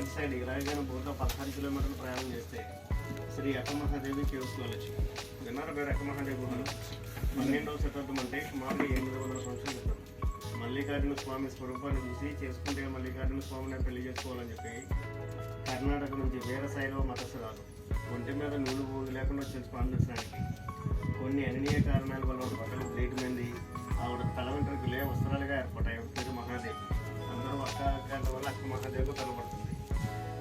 Front side ఇలాగే బోర్డులో పదహారు కిలోమీటర్లు ప్రయాణం చేస్తే శ్రీ అక్కమహాదేవి కేవ్స్ కాలేజ్ విన్నారు మీరు అక్కమహాదేవి గుహలు పన్నెండవ శతాబ్దం అంటే సుమారు ఎనిమిది వందల సంవత్సరాలు క్రితం. మల్లికార్జున స్వామి స్వరూపాన్ని చూసి చేసుకుంటే మల్లికార్జున స్వామిని పెళ్ళి చేసుకోవాలని చెప్పి కర్ణాటక నుంచి వీర శైలవ మతస్థురాలు. ఒంటి మీద నూలు పోగు లేకుండా వచ్చిన స్వామి దర్శనానికి కొన్ని అననీయ కారణాల వల్ల ఒక బట్టలు బ్లేట్ మంది. ఆవిడ తల వెంట్రుకలే వస్త్రాలుగా ఏర్పడ్డాయి పేరు మహాదేవి. అందరూ ఒక్క గంట వల్ల అక్క మహాదేవి కనబడుతుంది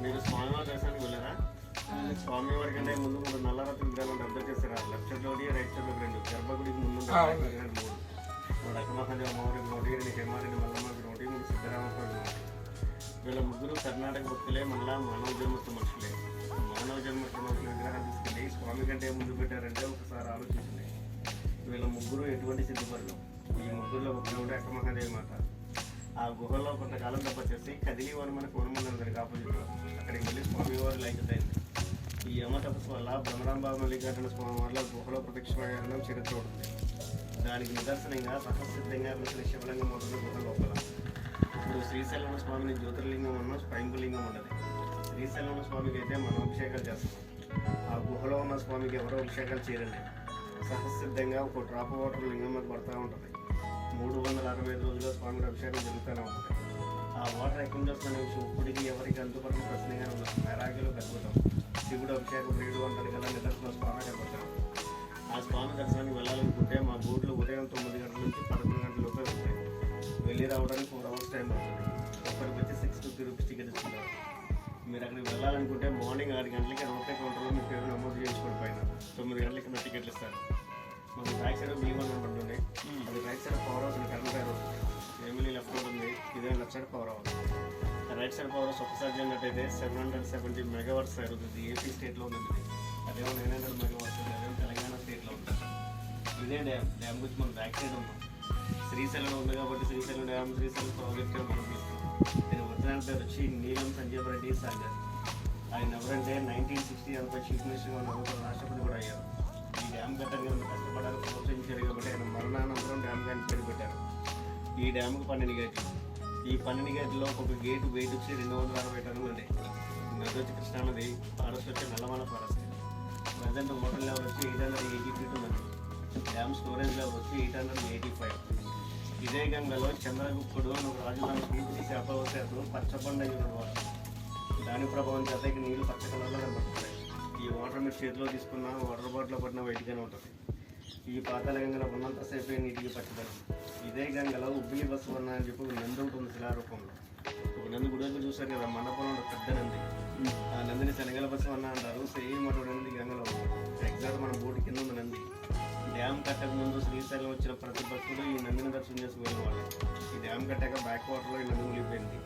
మీరు స్వామివారి దర్శనానికి వెళ్ళారా? స్వామివారి కంటే ముందు మూడు నల్లరత్న విగ్రహాలు అర్థం చేశారు? లెఫ్ట్ సైడ్ ఒకటి రైట్ సైడ్ ఒకటి రెండు. గర్భగుడికి ముందు మూడు మూడు. అక్క మహాదేవి అమ్మవారికి నోటి రెండు హేమారెడ్డి మల్లమ్మకి నోటి మూడు సిద్ధరామస్వామి నోటి. వీళ్ళ ముగ్గురు కర్ణాటక భక్తులే మళ్ళా మానవ జన్మస్థ మనుషులే. మానవ జన్మస్థ మనుషుల విగ్రహాలు తీసుకెళ్ళి స్వామి కంటే ముందు పెట్టారంటే ఒకసారి ఆలోచించండి. వీళ్ళ ముగ్గురు ఎటువంటి సిద్ధపడరు. ఈ ముగ్గురులో ఒకటి అక్క మహాదేవి మాత. ఆ గుహలో కొంతకాలం తప్ప చేసి కదిలి వారు మనకు వనమన్నారు దానికి అక్కడికి వెళ్ళి స్వామివారు లైకత అయింది ఈ యమ తపస్సు వల్ల భ్రమరాంబ మల్లికార్జున స్వామి వల్ల గుహలో ప్రత్యక్షమయ్యడం చరిత్ర ఉంటుంది. దానికి నిదర్శనంగా సహసిద్ధంగా వెలిసిన శివలింగం ఉంటుంది గుహ లోపల. ఇప్పుడు శ్రీశైలం స్వామిని జ్యోతిర్లింగం ఉన్న స్వయంభులింగం ఉండదు శ్రీశైలం స్వామికి అయితే మనం అభిషేకాలు చేస్తాం. ఆ గుహలో ఉన్న స్వామికి ఎవరో అభిషేకాలు చేయరండి సహసిద్ధంగా ఒక డ్రాప్ వాటర్ లింగం మీద పడుతూ ఉంటుంది. అరవై ఐదు రోజుల్లో స్వామికి అభిషేకం జరుగుతూనే ఉంటుంది ఆ వాటర్ ఎక్కడి నుంచి వస్తున్న విషయం ఇప్పటికీ ఎవరికి అందుబాటులో ప్రశ్నగా ఉండదు మెరాగిలో అద్భుతం శివుడు అభిషేకం ప్రియుడు అంటారు కదా నిదర్శన స్వామి కనబడతాం ఆ స్వామి దర్శనానికి వెళ్ళాలనుకుంటే మా బోర్డులు ఉదయం తొమ్మిది గంటల నుంచి పదకొండు గంటల లోపే ఉంటాయి. వెళ్ళి రావడానికి ఫోర్ అవర్స్ టైం పడుతుంది. ఒక్కరికి వచ్చి సిక్స్ ఫిఫ్టీ రూపీస్ టికెట్ ఇస్తున్నారు. మీరు అక్కడికి వెళ్ళాలనుకుంటే మార్నింగ్ ఆరు గంటలకి రూపాయి కౌంటర్లో మీ పేరు నమోదు చేసుకోండి పైన. తొమ్మిది గంటలకి నా టికెట్లు ఇస్తారు. మనకు రైట్ సైడ్ మీ వన్ ఉంటుంది అది right side left side power house right side power house ఒకసారి అన్నట్టయితే సెవెన్ హండ్రెడ్ సెవెంటీ మెగావాట్స్ అవుతుంది ఏపీ స్టేట్లో ఉంది అదేమో నైన్ హండ్రెడ్ మెగావాట్స్ అదేమో తెలంగాణ స్టేట్లో ఉంటుంది. ఇదే డ్యామ్ డ్యామ్ గురించి మనం బ్యాక్ సైడ్ ఉన్నాం. శ్రీశైలం ఉంది కాబట్టి శ్రీశైలం డ్యామ్ శ్రీశైలం ప్రాజెక్ట్ మనం తీసుకున్నాం. నేను ఒరిజినల్ పేరు వచ్చి నీలం సంజీవ్ రెడ్డి సాగర్. ఆయన ఎవరంటే నైన్టీన్ సిక్స్టీ అంతా చీఫ్ మినిస్టర్గా ఉన్నప్పుడు రాష్ట్రపతి కూడా అయ్యారు. ఈ డ్యామ్ కట్టడానికి కష్టపడాలని ప్రోత్సహించారు కాబట్టి ఆయన మరణానంతరం డ్యామ్ కానీ పేరు పెట్టారు. ఈ డ్యామ్కి పన్నెండు గేట్లు. ఈ పన్నెండు గేట్లలో ఒక గేట్ వెయిట్ వచ్చి రెండు వందల అరవై టన్నులు ఉంది నది వచ్చి కృష్ణానది ఫారెస్ట్ వచ్చి Nallamala forest present water level వచ్చి ఎయిట్ హండ్రెడ్ ఎయిటీ ఫీట్ ఉన్నది. డ్యామ్ స్టోరేజ్ లెవెల్ వచ్చి ఎయిట్ హండ్రెడ్ ఎయిటీ ఫైవ్. ఇదే గంగలో చంద్రగుప్తుడు అని ఒక రాజధాని తీసి శాపవశాత్తు పచ్చబండ ఉన్నవాడు దాని ప్రభావం చేత ఇక నీళ్ళు పచ్చ కలర్లో కనబడుతున్నాయి. ఈ వాటర్ మీరు చేతిలో తీసుకున్న వాటర్ బాటిల్లో పడిన వైట్గానే ఉంటుంది. ఈ పాతాల గంగలో ఉన్నంతసేపు నీటికి పచ్చదనం. ఇదే గంగలో ఉబ్బిలి బస్సు అని చెప్పి ఒక నంది ఉంటుంది శిలారూపంలో. ఒక నంది గుడి దగ్గర చూశారు కదా మండపంలో ఒక పెద్ద నంది. ఆ నందిని శనగల బస్సు అన్న అంటారు సేమ్ అటువంటి నంది గంగలో ఎగ్జాక్ట్ మన బోటు కింద ఉంది నంది. డ్యామ్ కట్టక ముందు శ్రీశైలం వచ్చిన ప్రతి భక్తులు ఈ నందిని దర్శనం చేసుకునే వాళ్ళు ఈ డ్యామ్ కట్టాక బ్యాక్ వాటర్లో ఈ నంది మునిగిపోయింది.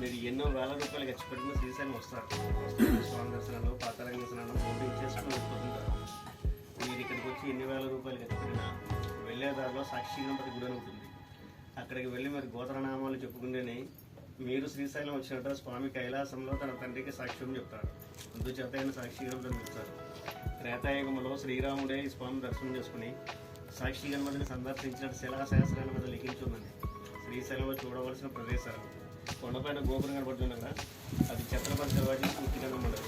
మీరు ఎన్నో వేల రూపాయలు ఖర్చు పెట్టిన శ్రీశైలం వస్తారు. వస్తారు స్వామి దర్శనాలు పాతాళంగ దర్శనాలు బోటింగ్ చేసుకుని వెళ్ళిపోతుంటారు మీరు ఇక్కడికి వచ్చి ఎన్ని వేల రూపాయలు ఖర్చు పెట్టినా వెళ్ళే సాక్షి గణపతి గుడి అని ఉంటుంది అక్కడికి వెళ్ళి మీరు గోత్రనామాలు చెప్పుకుంటేనే మీరు శ్రీశైలం వచ్చినట్టు స్వామి కైలాసంలో తన తండ్రికి సాక్ష్యం చెప్తారు అందుచేత ఆయన సాక్షి గణపతిని చెప్తారు త్రేతాయుగంలో శ్రీరాముడే ఈ స్వామి దర్శనం చేసుకుని సాక్షి గణపతిని సందర్శించినట్టు శిలాశాస్త్రాల మీద లిఖించుందండి. శ్రీశైలంలో చూడవలసిన ప్రదేశాలు. కొండపైన గోపురం కనబడుతుంది కదా అది ఛత్రపతి శివాజీ పూర్తిగా ఉండదు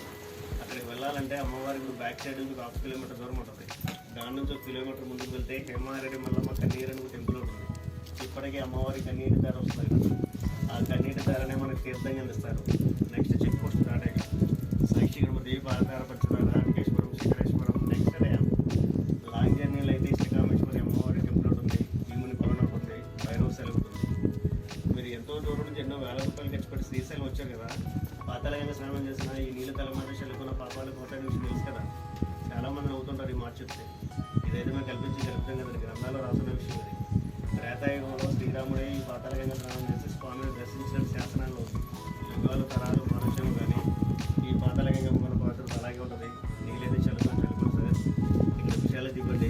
అక్కడికి వెళ్ళాలంటే అమ్మవారి గుడి బ్యాక్ సైడ్ నుంచి ఒక హాఫ్ కిలోమీటర్ దూరం ఉంటుంది. దాని నుంచి ఒక కిలోమీటర్ ముందుకు వెళ్తే హేమారెడ్డి మల్లమ్మ కన్నీరు అని టెంపుల్ ఉంటుంది. ఇప్పటికీ అమ్మవారి కన్నీటి ధర వస్తుంది కదా. ఆ కన్నీటి ధరనే మనకు తీర్థంగా అందిస్తారు. నెక్స్ట్ చెక్ పోస్ట్ దాటాక సాక్షి గణపతి పాదార పచ్చదార Atakeshwaram Sikhareshwaram next dam long జర్నీలు అయితే శ్రీకామేశ్వరి అమ్మవారి టెంపుల్ ఉంటుంది. భీముని కొలన ఉంటుంది. భైరవ సెలవు ఉంటుంది. మీరు ఎంతో దూరం నుంచి ఎన్నో వేల రూపాయలు ఖర్చు పెట్టి శ్రీశైలం వచ్చారు కదా. పాతాళంగా స్నానం చేసిన ఈ నీళ్ళ తలమాట చల్లుకున్న పాపాలు పోతాయని నుంచి తెలుసు కదా. చాలా మంది నవ్వుతుంటారు ఈ మాట చెప్తే ఇదైతే కల్పించి జరుపుతాం కదా గ్రంథాల్లో రాసిన విషయం అది. త్రేతాయుగంలో శ్రీరాముడే ఈ పాతాళంగా స్నానం చేసి స్వామిని దర్శించిన శాసనాలు యుగాలు తరాలు మనుష్యం కానీ ఈ పాతాళంగా మన పాత్ర అలాగే ఉంటుంది నీళ్ళైతే చల్లుకొని చల్లుకొని సార్ ఇక్కడ విషయాలు దిగండి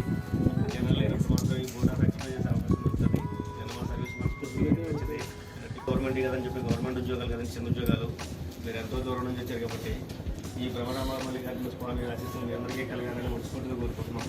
జనాలు లేనప్పుడు మాత్రం ఈ బోర్డు రక్షణ చేసే అవకాశం ఉంటుంది జనమా సర్వీస్ మనస్ఫూర్తిగా వచ్చింది గవర్నమెంట్ కదని చెప్పి గవర్నమెంట్ ఉద్యోగాలు కదండి చిన్న ఉద్యోగాలు. మీరు ఎంతో దూరం నుంచి వచ్చారు కాబట్టి ఈ భ్రమరామ మల్లికార్జున స్వామి ఆశీస్సులు మీ అందరికీ కలగాలని మనస్ఫూర్తిగా కోరుకుంటున్నాం.